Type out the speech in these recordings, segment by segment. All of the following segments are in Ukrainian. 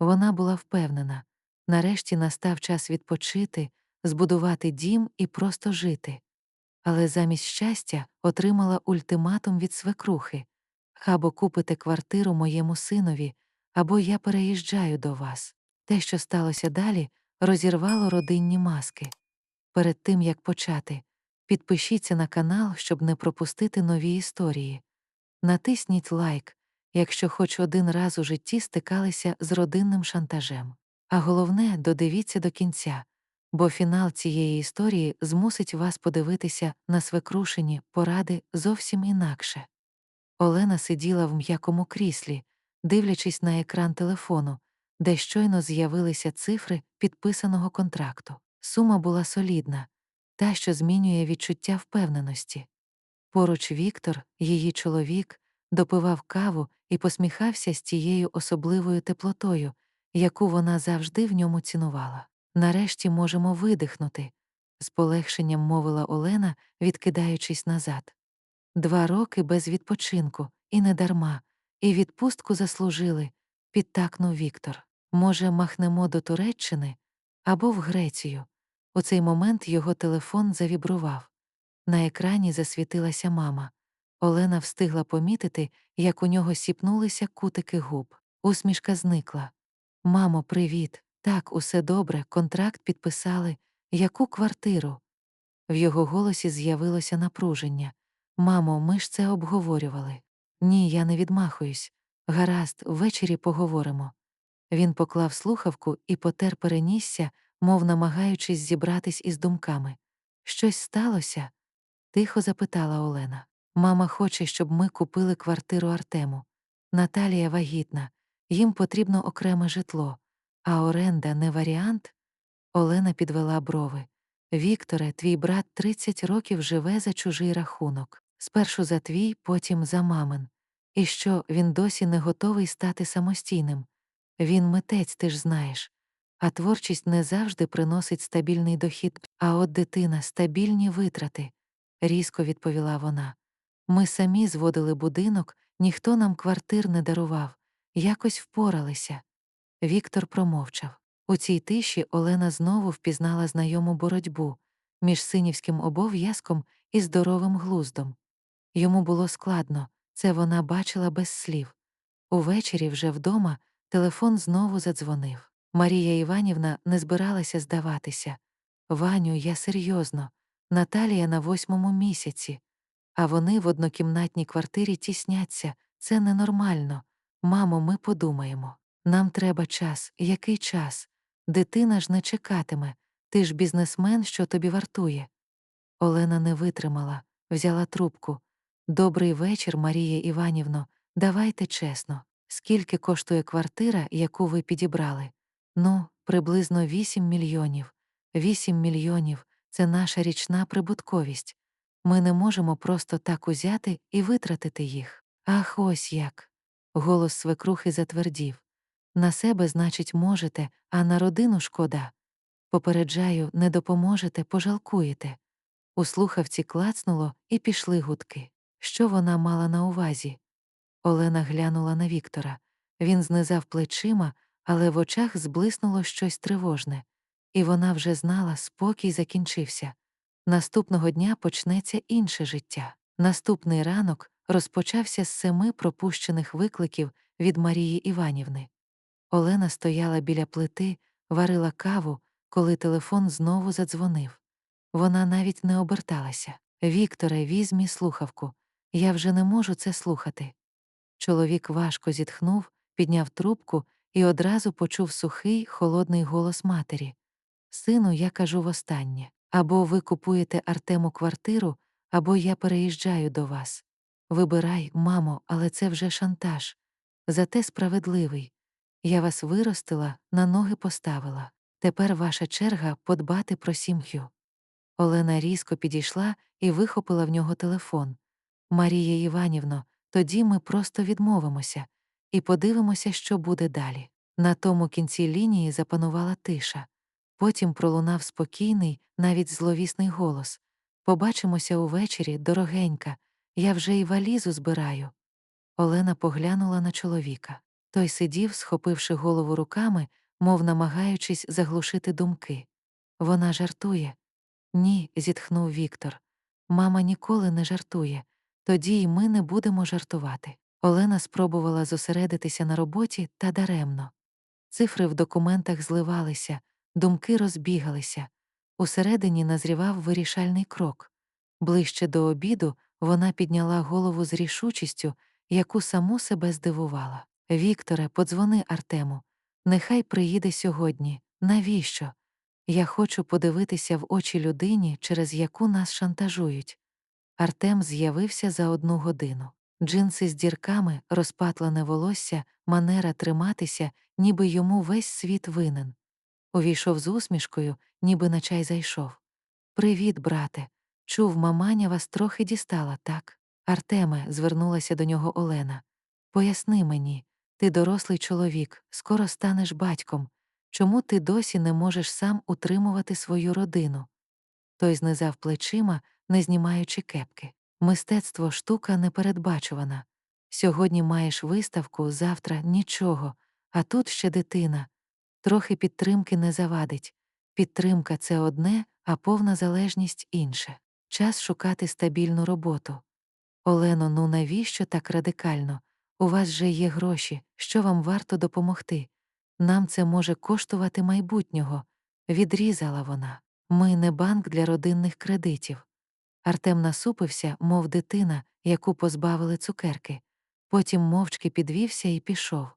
Вона була впевнена нарешті настав час відпочити, збудувати дім і просто жити. Але замість щастя отримала ультиматум від свекрухи або купите квартиру моєму синові, або я переїжджаю до вас. Те, що сталося далі, розірвало родинні маски. Перед тим як почати, підпишіться на канал, щоб не пропустити нові історії. Натисніть лайк, якщо хоч один раз у житті стикалися з родинним шантажем. А головне, додивіться до кінця, бо фінал цієї історії змусить вас подивитися на свекрушені поради зовсім інакше. Олена сиділа в м'якому кріслі, дивлячись на екран телефону, де щойно з'явилися цифри підписаного контракту. Сума була солідна, та, що змінює відчуття впевненості. Поруч Віктор, її чоловік, допивав каву і посміхався з тією особливою теплотою, яку вона завжди в ньому цінувала. Нарешті можемо видихнути, з полегшенням мовила Олена, відкидаючись назад. Два роки без відпочинку, і не дарма, і відпустку заслужили, підтакнув Віктор. Може, махнемо до Туреччини або в Грецію. У цей момент його телефон завібрував. На екрані засвітилася мама. Олена встигла помітити, як у нього сіпнулися кутики губ. Усмішка зникла. Мамо, привіт. Так, усе добре, контракт підписали. Яку квартиру? В його голосі з'явилося напруження. Мамо, ми ж це обговорювали. Ні, я не відмахуюсь. Гаразд, ввечері поговоримо. Він поклав слухавку і потер перенісся, мов намагаючись зібратись із думками. Щось сталося? тихо запитала Олена. Мама хоче, щоб ми купили квартиру Артему. Наталія вагітна, їм потрібно окреме житло, а оренда не варіант? Олена підвела брови. Вікторе, твій брат 30 років живе за чужий рахунок. Спершу за твій, потім за мамин. І що, він досі не готовий стати самостійним. Він митець, ти ж знаєш. А творчість не завжди приносить стабільний дохід, а от дитина стабільні витрати, різко відповіла вона. Ми самі зводили будинок, ніхто нам квартир не дарував, якось впоралися. Віктор промовчав. У цій тиші Олена знову впізнала знайому боротьбу між синівським обов'язком і здоровим глуздом. Йому було складно, це вона бачила без слів. Увечері, вже вдома, телефон знову задзвонив. Марія Іванівна не збиралася здаватися. Ваню, я серйозно, Наталія на восьмому місяці, а вони в однокімнатній квартирі тісняться. Це ненормально. Мамо, ми подумаємо. Нам треба час. Який час? Дитина ж не чекатиме. Ти ж бізнесмен, що тобі вартує. Олена не витримала, взяла трубку. Добрий вечір, Марія Іванівно. Давайте чесно. Скільки коштує квартира, яку ви підібрали? Ну, приблизно 8 мільйонів. 8 мільйонів це наша річна прибутковість. Ми не можемо просто так узяти і витратити їх. Ах, ось як. Голос свекрухи затвердів. На себе, значить, можете, а на родину шкода. Попереджаю, не допоможете, пожалкуєте. У слухавці клацнуло і пішли гудки. Що вона мала на увазі? Олена глянула на Віктора. Він знизав плечима, але в очах зблиснуло щось тривожне, і вона вже знала, спокій закінчився. Наступного дня почнеться інше життя. Наступний ранок розпочався з семи пропущених викликів від Марії Іванівни. Олена стояла біля плити, варила каву, коли телефон знову задзвонив. Вона навіть не оберталася. Вікторе, візьмі слухавку. Я вже не можу це слухати. Чоловік важко зітхнув, підняв трубку і одразу почув сухий, холодний голос матері. Сину, я кажу востаннє або ви купуєте Артему квартиру, або я переїжджаю до вас. Вибирай, мамо, але це вже шантаж. Зате справедливий. Я вас виростила, на ноги поставила. Тепер ваша черга подбати про сім'ю. Олена різко підійшла і вихопила в нього телефон. Марія Іванівно, тоді ми просто відмовимося і подивимося, що буде далі. На тому кінці лінії запанувала тиша. Потім пролунав спокійний, навіть зловісний голос Побачимося увечері, дорогенька, я вже й валізу збираю. Олена поглянула на чоловіка. Той сидів, схопивши голову руками, мов намагаючись заглушити думки. Вона жартує. Ні, зітхнув Віктор. Мама ніколи не жартує, тоді й ми не будемо жартувати. Олена спробувала зосередитися на роботі та даремно. Цифри в документах зливалися, думки розбігалися. Усередині назрівав вирішальний крок. Ближче до обіду вона підняла голову з рішучістю, яку саму себе здивувала. Вікторе, подзвони Артему. Нехай приїде сьогодні. Навіщо? Я хочу подивитися в очі людині, через яку нас шантажують. Артем з'явився за одну годину. Джинси з дірками, розпатлене волосся, манера триматися, ніби йому весь світ винен. Увійшов з усмішкою, ніби на чай зайшов. Привіт, брате. Чув, маманя вас трохи дістала, так? Артеме, звернулася до нього Олена. Поясни мені, ти дорослий чоловік, скоро станеш батьком. Чому ти досі не можеш сам утримувати свою родину? Той знизав плечима, не знімаючи кепки. Мистецтво штука непередбачувана. Сьогодні маєш виставку, завтра нічого, а тут ще дитина. Трохи підтримки не завадить. Підтримка це одне, а повна залежність інше. Час шукати стабільну роботу. Олено, ну навіщо так радикально? У вас же є гроші, що вам варто допомогти? Нам це може коштувати майбутнього, відрізала вона. Ми не банк для родинних кредитів. Артем насупився, мов дитина, яку позбавили цукерки. Потім мовчки підвівся і пішов.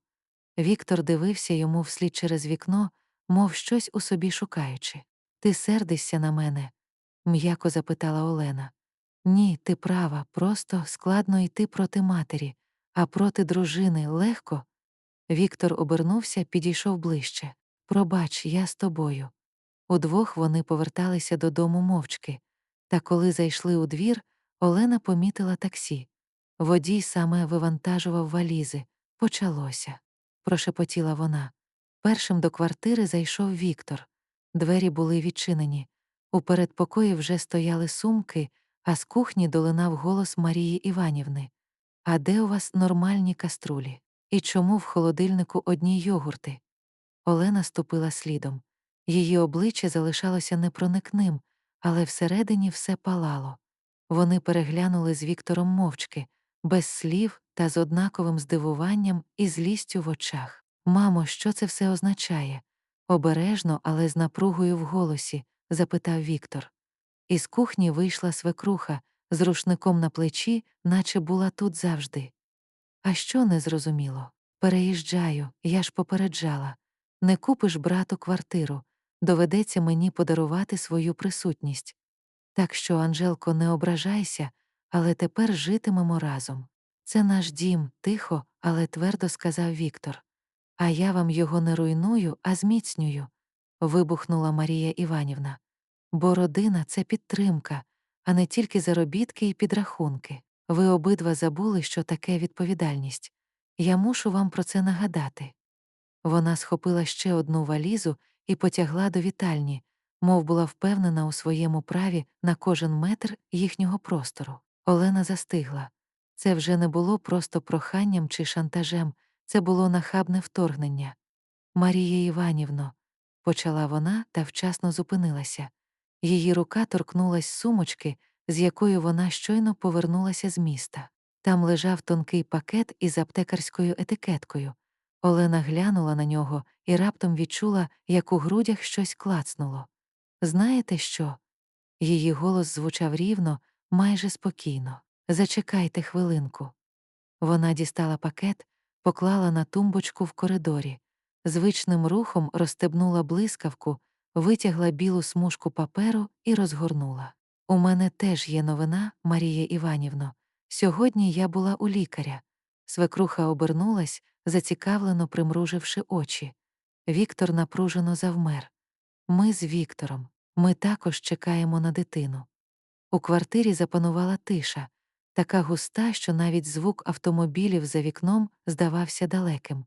Віктор дивився йому вслід через вікно, мов щось у собі шукаючи. Ти сердишся на мене? м'яко запитала Олена. Ні, ти права, просто складно йти проти матері, а проти дружини легко. Віктор обернувся, підійшов ближче. Пробач, я з тобою. Удвох вони поверталися додому мовчки. Та коли зайшли у двір, Олена помітила таксі. Водій саме вивантажував валізи. Почалося. Прошепотіла вона. Першим до квартири зайшов Віктор. Двері були відчинені. У передпокої вже стояли сумки, а з кухні долинав голос Марії Іванівни. А де у вас нормальні каструлі? І чому в холодильнику одні йогурти? Олена ступила слідом. Її обличчя залишалося непроникним, але всередині все палало. Вони переглянули з Віктором мовчки, без слів та з однаковим здивуванням і злістю в очах. Мамо, що це все означає? Обережно, але з напругою в голосі, запитав Віктор. Із кухні вийшла свекруха з рушником на плечі, наче була тут завжди. А що незрозуміло? Переїжджаю, я ж попереджала. Не купиш брату квартиру, доведеться мені подарувати свою присутність. Так що, Анжелко, не ображайся, але тепер житимемо разом. Це наш дім, тихо, але твердо сказав Віктор. А я вам його не руйную, а зміцнюю. вибухнула Марія Іванівна. Бо родина це підтримка, а не тільки заробітки і підрахунки. Ви обидва забули, що таке відповідальність. Я мушу вам про це нагадати. Вона схопила ще одну валізу і потягла до вітальні, мов була впевнена у своєму праві на кожен метр їхнього простору. Олена застигла. Це вже не було просто проханням чи шантажем, це було нахабне вторгнення. Марія Іванівно, почала вона та вчасно зупинилася. Її рука торкнулась сумочки, з якою вона щойно повернулася з міста. Там лежав тонкий пакет із аптекарською етикеткою. Олена глянула на нього і раптом відчула, як у грудях щось клацнуло. Знаєте що? Її голос звучав рівно, майже спокійно. Зачекайте хвилинку. Вона дістала пакет, поклала на тумбочку в коридорі, звичним рухом розстебнула блискавку, витягла білу смужку паперу і розгорнула. У мене теж є новина, Марія Іванівно. Сьогодні я була у лікаря. Свекруха обернулась, зацікавлено примруживши очі. Віктор напружено завмер. Ми з Віктором, ми також чекаємо на дитину. У квартирі запанувала тиша, така густа, що навіть звук автомобілів за вікном здавався далеким.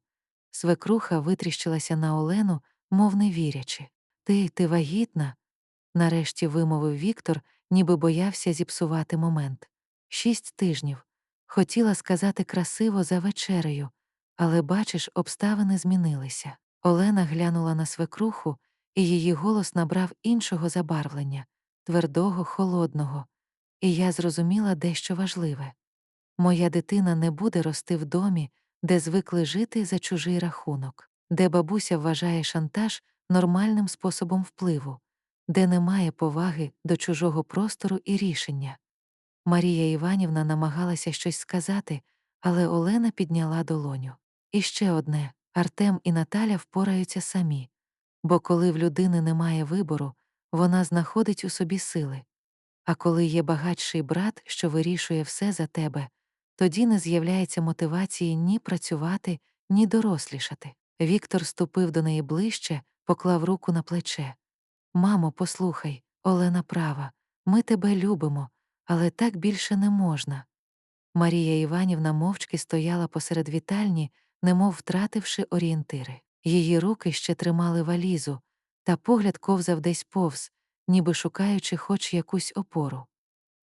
Свекруха витріщилася на Олену, мов не вірячи. Ти, ти вагітна? нарешті вимовив Віктор, ніби боявся зіпсувати момент. Шість тижнів. Хотіла сказати красиво за вечерею, Але бачиш, обставини змінилися. Олена глянула на свекруху, і її голос набрав іншого забарвлення твердого, холодного, і я зрозуміла дещо важливе. Моя дитина не буде рости в домі, де звикли жити за чужий рахунок, де бабуся вважає шантаж нормальним способом впливу, де немає поваги до чужого простору і рішення. Марія Іванівна намагалася щось сказати, але Олена підняла долоню. І ще одне Артем і Наталя впораються самі, бо коли в людини немає вибору, вона знаходить у собі сили. А коли є багатший брат, що вирішує все за тебе, тоді не з'являється мотивації ні працювати, ні дорослішати. Віктор ступив до неї ближче, поклав руку на плече. Мамо, послухай, Олена права, ми тебе любимо, але так більше не можна. Марія Іванівна мовчки стояла посеред вітальні, немов втративши орієнтири. Її руки ще тримали валізу, та погляд ковзав десь повз, ніби шукаючи хоч якусь опору.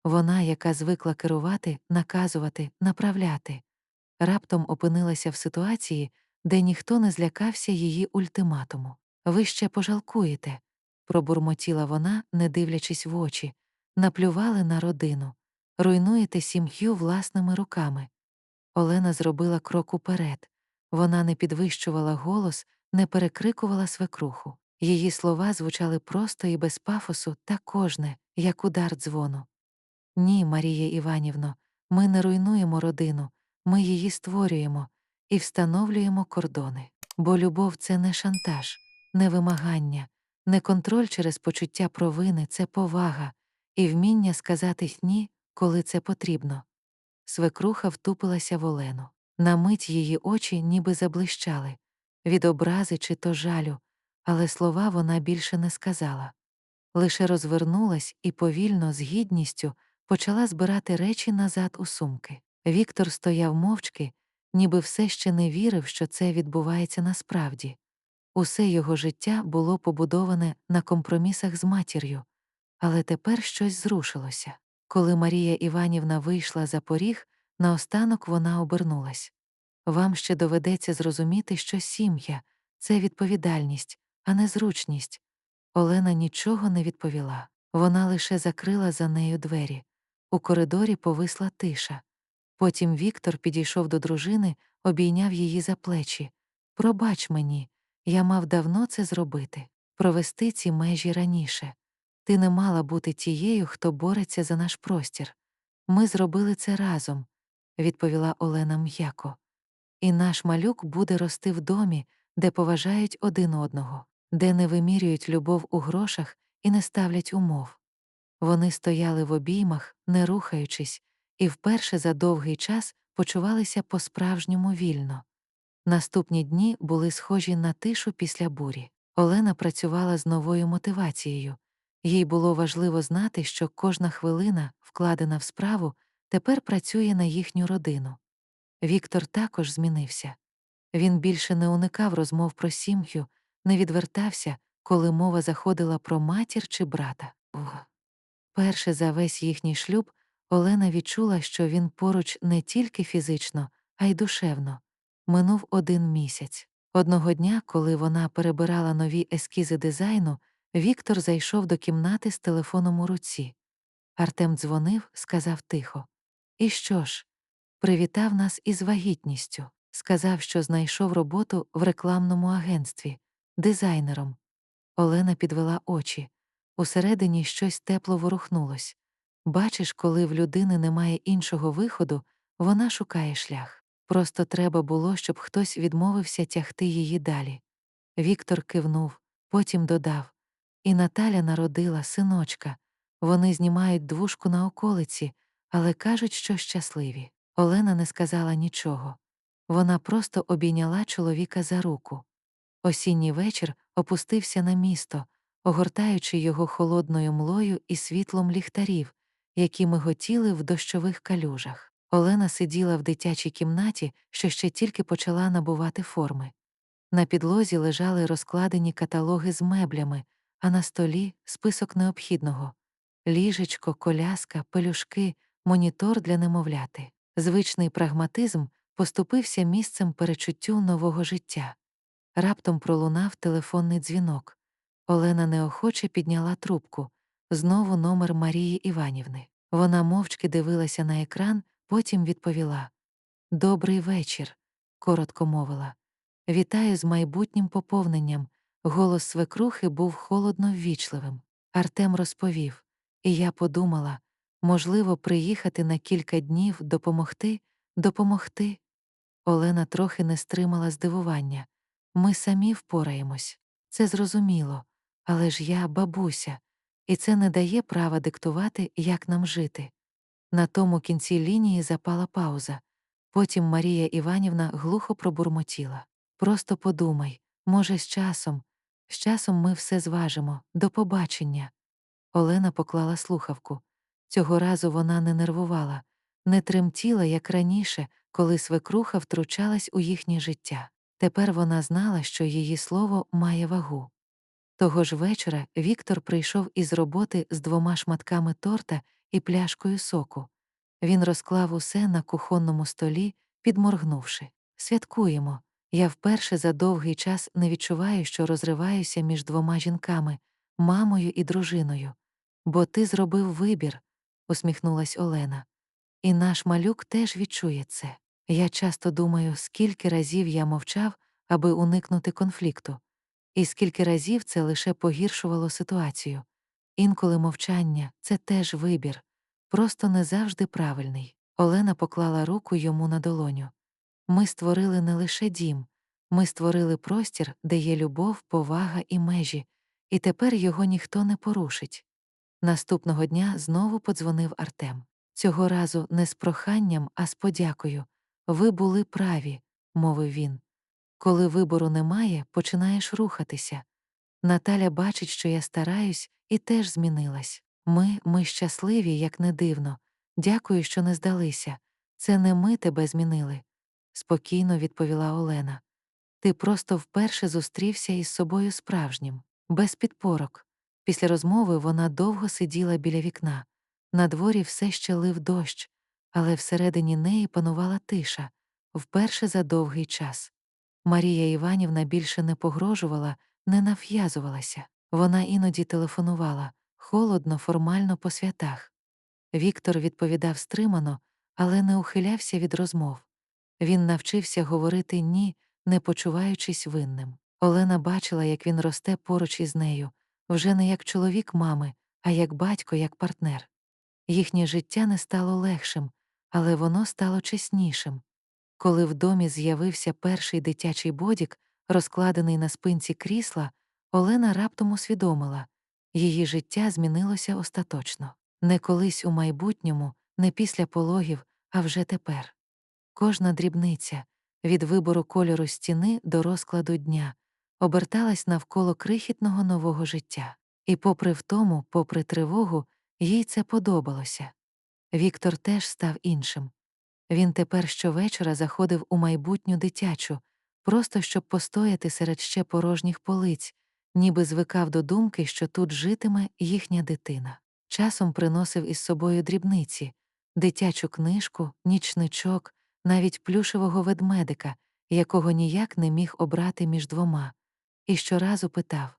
Вона, яка звикла керувати, наказувати, направляти, раптом опинилася в ситуації, де ніхто не злякався її ультиматуму. Ви ще пожалкуєте, пробурмотіла вона, не дивлячись в очі, наплювали на родину, руйнуєте сім'ю власними руками. Олена зробила крок уперед. Вона не підвищувала голос, не перекрикувала свекруху. Її слова звучали просто і без пафосу, та кожне, як удар дзвону. Ні, Марія Іванівно, ми не руйнуємо родину, ми її створюємо і встановлюємо кордони. Бо любов це не шантаж, не вимагання, не контроль через почуття провини, це повага і вміння сказати ні, коли це потрібно. Свекруха втупилася в Олену. На мить її очі ніби заблищали від образи чи то жалю, але слова вона більше не сказала. Лише розвернулась і повільно, з гідністю, почала збирати речі назад у сумки. Віктор стояв мовчки, ніби все ще не вірив, що це відбувається насправді. Усе його життя було побудоване на компромісах з матір'ю, але тепер щось зрушилося. Коли Марія Іванівна вийшла за поріг, наостанок вона обернулась. Вам ще доведеться зрозуміти, що сім'я це відповідальність, а не зручність. Олена нічого не відповіла. Вона лише закрила за нею двері. У коридорі повисла тиша. Потім Віктор підійшов до дружини, обійняв її за плечі. Пробач мені, я мав давно це зробити, провести ці межі раніше. Ти не мала бути тією, хто бореться за наш простір. Ми зробили це разом, відповіла Олена м'яко. І наш малюк буде рости в домі, де поважають один одного, де не вимірюють любов у грошах і не ставлять умов. Вони стояли в обіймах, не рухаючись, і вперше за довгий час почувалися по-справжньому вільно. Наступні дні були схожі на тишу після бурі. Олена працювала з новою мотивацією. Їй було важливо знати, що кожна хвилина, вкладена в справу, тепер працює на їхню родину. Віктор також змінився. Він більше не уникав розмов про сім'ю, не відвертався, коли мова заходила про матір чи брата. Перше за весь їхній шлюб Олена відчула, що він поруч не тільки фізично, а й душевно. Минув один місяць. Одного дня, коли вона перебирала нові ескізи дизайну, Віктор зайшов до кімнати з телефоном у руці. Артем дзвонив, сказав тихо. І що ж? Привітав нас із вагітністю, сказав, що знайшов роботу в рекламному агентстві, дизайнером. Олена підвела очі. Усередині щось тепло ворухнулось. Бачиш, коли в людини немає іншого виходу, вона шукає шлях. Просто треба було, щоб хтось відмовився тягти її далі. Віктор кивнув, потім додав І Наталя народила синочка. Вони знімають двушку на околиці, але кажуть, що щасливі. Олена не сказала нічого. Вона просто обійняла чоловіка за руку. Осінній вечір опустився на місто, огортаючи його холодною млою і світлом ліхтарів, які миготіли в дощових калюжах. Олена сиділа в дитячій кімнаті, що ще тільки почала набувати форми. На підлозі лежали розкладені каталоги з меблями, а на столі список необхідного ліжечко, коляска, пелюшки, монітор для немовляти. Звичний прагматизм поступився місцем перечуттю нового життя. Раптом пролунав телефонний дзвінок. Олена неохоче підняла трубку. Знову номер Марії Іванівни. Вона мовчки дивилася на екран, потім відповіла: Добрий вечір, коротко мовила. Вітаю з майбутнім поповненням. Голос свекрухи був холодно ввічливим. Артем розповів, і я подумала можливо, приїхати на кілька днів, допомогти, допомогти. Олена трохи не стримала здивування. Ми самі впораємось. Це зрозуміло. Але ж я бабуся, і це не дає права диктувати, як нам жити. На тому кінці лінії запала пауза. Потім Марія Іванівна глухо пробурмотіла. Просто подумай, може, з часом, з часом ми все зважимо, до побачення. Олена поклала слухавку. Цього разу вона не нервувала, не тремтіла, як раніше, коли свекруха втручалась у їхнє життя. Тепер вона знала, що її слово має вагу. Того ж вечора Віктор прийшов із роботи з двома шматками торта і пляшкою соку. Він розклав усе на кухонному столі, підморгнувши. Святкуємо. Я вперше за довгий час не відчуваю, що розриваюся між двома жінками, мамою і дружиною. Бо ти зробив вибір, усміхнулась Олена. І наш малюк теж відчує це. Я часто думаю, скільки разів я мовчав, аби уникнути конфлікту, і скільки разів це лише погіршувало ситуацію. Інколи мовчання це теж вибір, просто не завжди правильний. Олена поклала руку йому на долоню. Ми створили не лише дім, ми створили простір, де є любов, повага і межі, і тепер його ніхто не порушить. Наступного дня знову подзвонив Артем. Цього разу не з проханням, а з подякою. Ви були праві, мовив він. Коли вибору немає, починаєш рухатися. Наталя бачить, що я стараюсь, і теж змінилась. Ми, ми щасливі, як не дивно. Дякую, що не здалися. Це не ми тебе змінили, спокійно відповіла Олена. Ти просто вперше зустрівся із собою справжнім, без підпорок. Після розмови вона довго сиділа біля вікна. На дворі все ще лив дощ, але всередині неї панувала тиша вперше за довгий час. Марія Іванівна більше не погрожувала, не нав'язувалася. Вона іноді телефонувала холодно, формально по святах. Віктор відповідав стримано, але не ухилявся від розмов. Він навчився говорити ні, не почуваючись винним. Олена бачила, як він росте поруч із нею, вже не як чоловік мами, а як батько, як партнер. Їхнє життя не стало легшим, але воно стало чеснішим. Коли в домі з'явився перший дитячий бодік, розкладений на спинці крісла, Олена раптом усвідомила її життя змінилося остаточно. Не колись у майбутньому, не після пологів, а вже тепер. Кожна дрібниця від вибору кольору стіни до розкладу дня оберталась навколо крихітного нового життя. І, попри втому, попри тривогу, їй це подобалося. Віктор теж став іншим. Він тепер щовечора заходив у майбутню дитячу, просто щоб постояти серед ще порожніх полиць, ніби звикав до думки, що тут житиме їхня дитина. Часом приносив із собою дрібниці, дитячу книжку, нічничок, навіть плюшевого ведмедика, якого ніяк не міг обрати між двома, і щоразу питав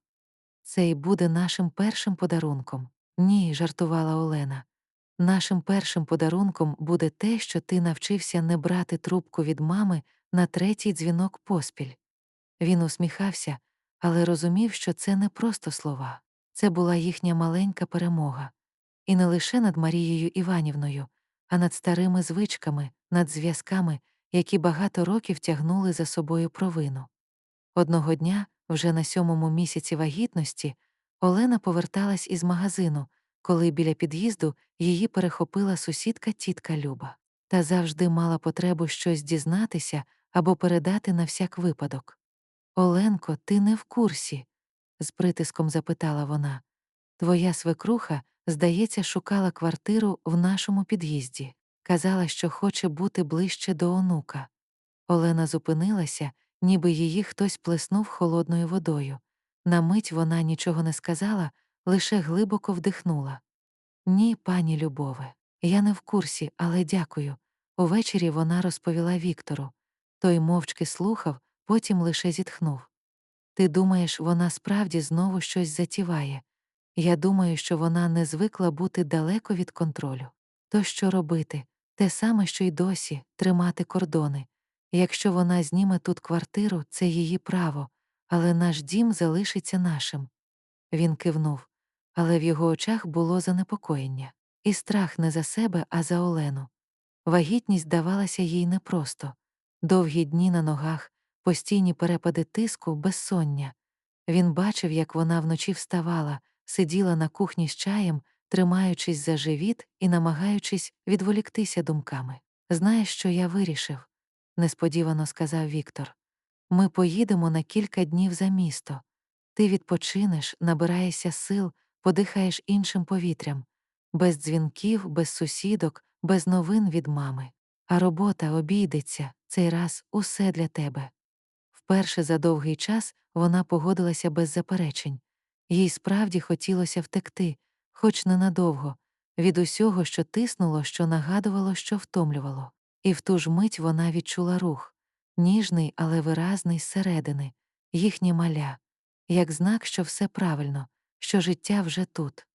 Цей буде нашим першим подарунком. Ні, жартувала Олена. Нашим першим подарунком буде те, що ти навчився не брати трубку від мами на третій дзвінок поспіль. Він усміхався, але розумів, що це не просто слова, це була їхня маленька перемога. І не лише над Марією Іванівною, а над старими звичками, над зв'язками, які багато років тягнули за собою провину. Одного дня, вже на сьомому місяці вагітності, Олена поверталась із магазину, коли біля під'їзду її перехопила сусідка тітка Люба, та завжди мала потребу щось дізнатися або передати на всяк випадок. Оленко, ти не в курсі? з притиском запитала вона. Твоя свекруха, здається, шукала квартиру в нашому під'їзді. Казала, що хоче бути ближче до онука. Олена зупинилася, ніби її хтось плеснув холодною водою. На мить вона нічого не сказала, лише глибоко вдихнула. Ні, пані Любове, я не в курсі, але дякую. Увечері вона розповіла Віктору. Той мовчки слухав, потім лише зітхнув. Ти думаєш, вона справді знову щось затіває. Я думаю, що вона не звикла бути далеко від контролю. То що робити? Те саме, що й досі тримати кордони. Якщо вона зніме тут квартиру, це її право, але наш дім залишиться нашим. Він кивнув, але в його очах було занепокоєння і страх не за себе, а за Олену. Вагітність давалася їй непросто довгі дні на ногах, постійні перепади тиску, безсоння. Він бачив, як вона вночі вставала, сиділа на кухні з чаєм, тримаючись за живіт і намагаючись відволіктися думками. Знаєш, що я вирішив? несподівано сказав Віктор. Ми поїдемо на кілька днів за місто. Ти відпочинеш, набираєшся сил, подихаєш іншим повітрям, без дзвінків, без сусідок, без новин від мами. А робота обійдеться цей раз усе для тебе. Вперше за довгий час вона погодилася без заперечень. Їй справді хотілося втекти, хоч ненадовго, від усього, що тиснуло, що нагадувало, що втомлювало. І в ту ж мить вона відчула рух ніжний, але виразний зсередини, їхнє маля, як знак, що все правильно, що життя вже тут.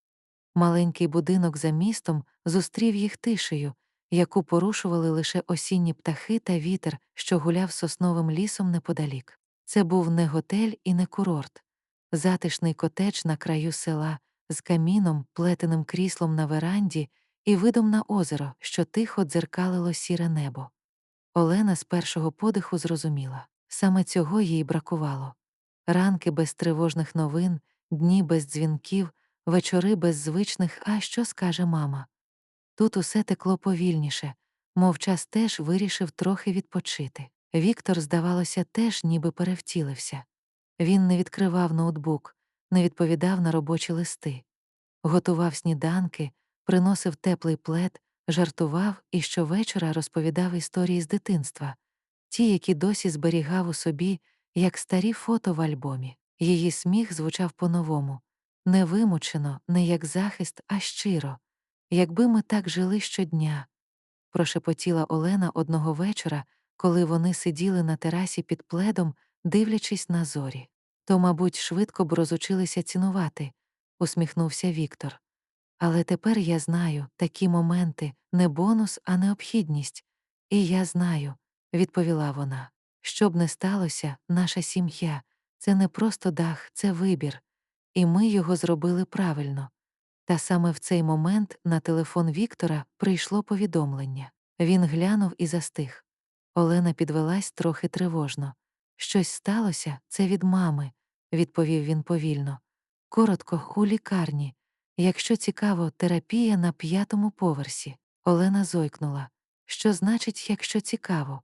Маленький будинок за містом зустрів їх тишею, яку порушували лише осінні птахи та вітер, що гуляв сосновим лісом неподалік. Це був не готель і не курорт, затишний котеч на краю села з каміном, плетеним кріслом на веранді і видом на озеро, що тихо дзеркалило сіре небо. Олена з першого подиху зрозуміла саме цього їй бракувало ранки без тривожних новин, дні без дзвінків, вечори без звичних, а що скаже мама. Тут усе текло повільніше, мов час теж вирішив трохи відпочити. Віктор, здавалося, теж ніби перевтілився. Він не відкривав ноутбук, не відповідав на робочі листи, готував сніданки, приносив теплий плед, жартував і щовечора розповідав історії з дитинства, ті, які досі зберігав у собі, як старі фото в альбомі. Її сміх звучав по-новому, не вимучено, не як захист, а щиро. Якби ми так жили щодня, прошепотіла Олена одного вечора, коли вони сиділи на терасі під пледом, дивлячись на зорі. То, мабуть, швидко б розучилися цінувати, усміхнувся Віктор. Але тепер я знаю такі моменти не бонус, а необхідність. І я знаю, відповіла вона. Що б не сталося, наша сім'я це не просто дах, це вибір, і ми його зробили правильно. Та саме в цей момент на телефон Віктора прийшло повідомлення. Він глянув і застиг. Олена підвелась трохи тривожно. Щось сталося, це від мами, відповів він повільно. Коротко, у лікарні. Якщо цікаво, терапія на п'ятому поверсі. Олена зойкнула. Що значить, якщо цікаво?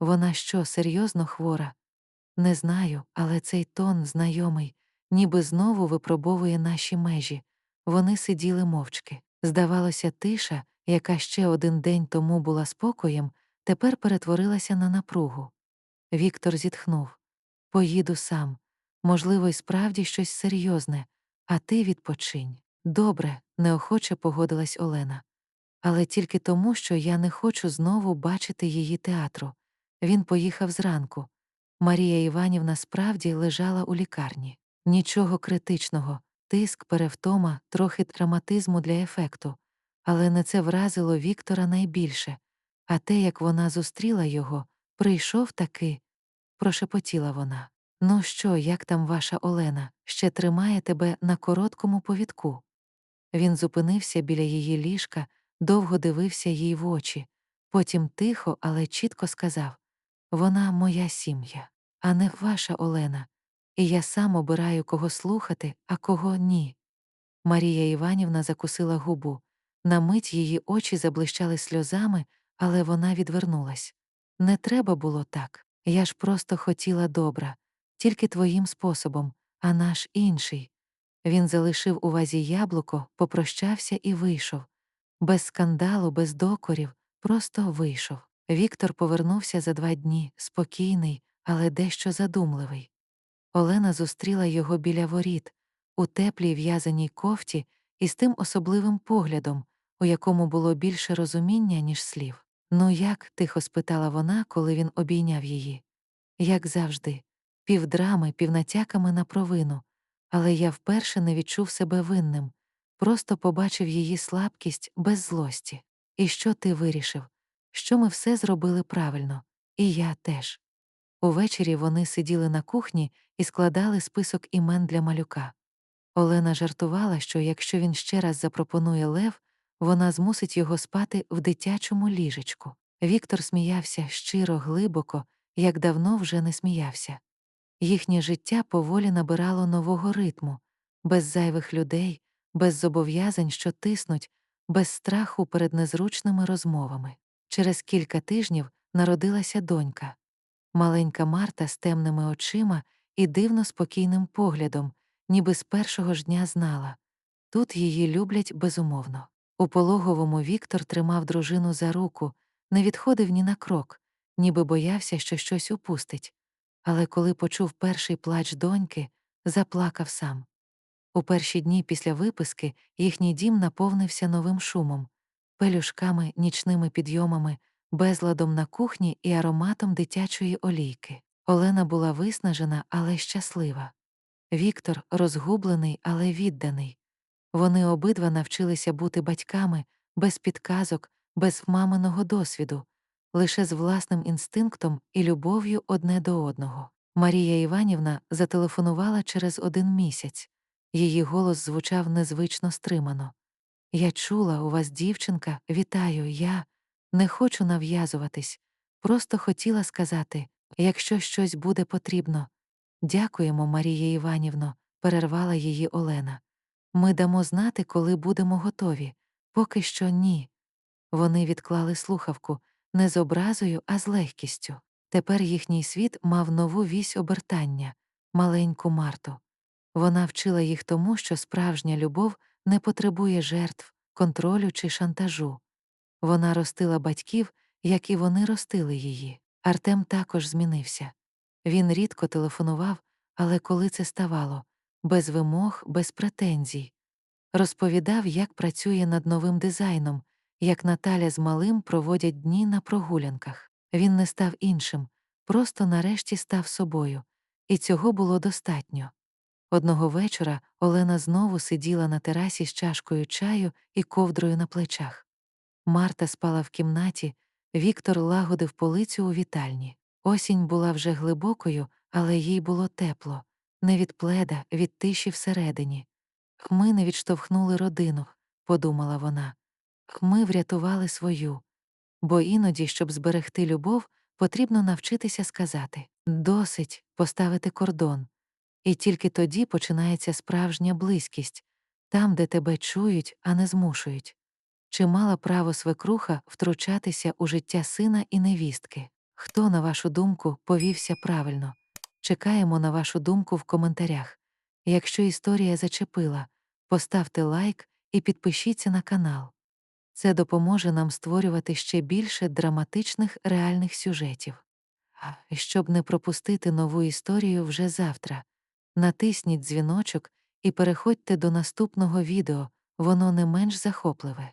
Вона що, серйозно хвора? Не знаю, але цей тон знайомий, ніби знову випробовує наші межі. Вони сиділи мовчки. Здавалося, тиша, яка ще один день тому була спокоєм, тепер перетворилася на напругу. Віктор зітхнув Поїду сам. Можливо, й справді щось серйозне, а ти відпочинь. Добре, неохоче погодилась Олена. Але тільки тому, що я не хочу знову бачити її театру. Він поїхав зранку. Марія Іванівна справді лежала у лікарні. Нічого критичного, тиск, перевтома, трохи травматизму для ефекту. Але не це вразило Віктора найбільше, а те, як вона зустріла його, прийшов таки, прошепотіла вона. Ну що, як там ваша Олена, ще тримає тебе на короткому повідку? Він зупинився біля її ліжка, довго дивився їй в очі, потім тихо, але чітко сказав Вона моя сім'я, а не ваша Олена, і я сам обираю, кого слухати, а кого ні. Марія Іванівна закусила губу. На мить її очі заблищали сльозами, але вона відвернулась. Не треба було так. Я ж просто хотіла добра, тільки твоїм способом, а наш інший. Він залишив у вазі яблуко, попрощався і вийшов. Без скандалу, без докорів, просто вийшов. Віктор повернувся за два дні, спокійний, але дещо задумливий. Олена зустріла його біля воріт, у теплій в'язаній кофті і з тим особливим поглядом, у якому було більше розуміння, ніж слів. Ну як? тихо спитала вона, коли він обійняв її. Як завжди, півдрами, півнатяками на провину, але я вперше не відчув себе винним, просто побачив її слабкість без злості. І що ти вирішив? Що ми все зробили правильно, і я теж. Увечері вони сиділи на кухні і складали список імен для малюка. Олена жартувала, що якщо він ще раз запропонує лев, вона змусить його спати в дитячому ліжечку. Віктор сміявся щиро, глибоко, як давно вже не сміявся. Їхнє життя поволі набирало нового ритму, без зайвих людей, без зобов'язань, що тиснуть, без страху перед незручними розмовами. Через кілька тижнів народилася донька. Маленька Марта з темними очима і дивно спокійним поглядом, ніби з першого ж дня знала тут її люблять безумовно. У пологовому Віктор тримав дружину за руку, не відходив ні на крок, ніби боявся, що щось упустить. Але коли почув перший плач доньки, заплакав сам. У перші дні після виписки їхній дім наповнився новим шумом, пелюшками, нічними підйомами, безладом на кухні і ароматом дитячої олійки. Олена була виснажена, але щаслива. Віктор розгублений, але відданий. Вони обидва навчилися бути батьками без підказок, без маминого досвіду, лише з власним інстинктом і любов'ю одне до одного. Марія Іванівна зателефонувала через один місяць. Її голос звучав незвично стримано. Я чула, у вас дівчинка, вітаю, я не хочу нав'язуватись, просто хотіла сказати, якщо щось буде потрібно. Дякуємо, Марія Іванівно, перервала її Олена. Ми дамо знати, коли будемо готові. Поки що ні. Вони відклали слухавку не з образою, а з легкістю. Тепер їхній світ мав нову вісь обертання, маленьку Марту. Вона вчила їх тому, що справжня любов не потребує жертв, контролю чи шантажу. Вона ростила батьків, як і вони ростили її. Артем також змінився. Він рідко телефонував, але коли це ставало без вимог, без претензій. Розповідав, як працює над новим дизайном, як Наталя з малим проводять дні на прогулянках. Він не став іншим, просто нарешті став собою, і цього було достатньо. Одного вечора Олена знову сиділа на терасі з чашкою чаю і ковдрою на плечах. Марта спала в кімнаті, Віктор лагодив полицю у вітальні. Осінь була вже глибокою, але їй було тепло, не від пледа, від тиші всередині. Ми не відштовхнули родину, подумала вона. Ми врятували свою. Бо іноді, щоб зберегти любов, потрібно навчитися сказати досить поставити кордон. І тільки тоді починається справжня близькість там, де тебе чують, а не змушують. Чи мала право свекруха втручатися у життя сина і невістки? Хто, на вашу думку, повівся правильно? Чекаємо на вашу думку в коментарях. Якщо історія зачепила, поставте лайк і підпишіться на канал. Це допоможе нам створювати ще більше драматичних реальних сюжетів. Щоб не пропустити нову історію вже завтра, натисніть дзвіночок і переходьте до наступного відео, воно не менш захопливе.